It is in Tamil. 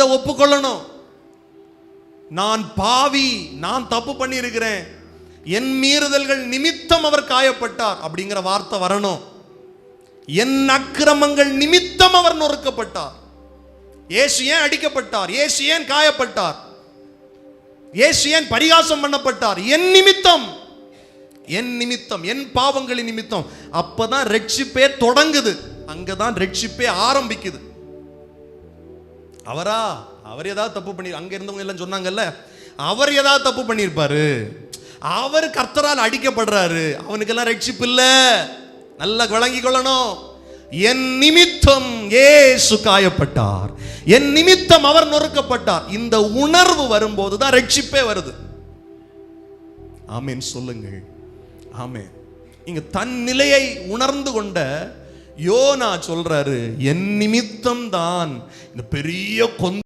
இதை ஒப்புக்கொள்ளணும். நான் பாவி நான் தப்பு பண்ணியிருக்கிறேன். என் மீறுதல்கள் நிமித்தம் அவர் காயப்பட்டார் அப்படிங்கிற வார்த்தை வரணும். என் அக்கிரமங்கள் நிமித்தம் அவர் நொறுக்கப்பட்டார். இயேசு ஏன் அடிக்கப்பட்டார்? இயேசு ஏன் காயப்பட்டார்? இயேசு ஏன் பரிகாசம் பண்ணப்பட்டார்? என் நிமித்தம். என் நிமித்தம் என் பாவங்களின் நிமித்தம். அப்பதான் ரட்சிப்பே தொடங்குது. அங்கதான் ரட்சிப்பே ஆரம்பிக்குது. அவரா? அவர் ஏதாவது தப்பு பண்ணி அங்க இருந்தவங்க எல்லாம் சொன்னாங்கல்ல? அவர் ஏதாவது தப்பு பண்ணியிருப்பாரு. அவர் கர்த்தரால் அடிக்கப்படுறாரு. அவனுக்கெல்லாம் ரட்சிப்பு இல்ல. நல்லா விளங்கி கொள்ளணும். என் நிமித்தம் ஏசு காயப்பட்டார். என் நிமித்தம் அவர் நொறுக்கப்பட்டார். இந்த உணர்வு வரும்போது தான் ரட்சிப்பே வருது. ஆமேன் சொல்லுங்கள். ஆமே இங்க தன் நிலையை உணர்ந்து கொண்ட யோனா சொல்றாரு என் நிமித்தம் தான் இந்த பெரிய கொந்த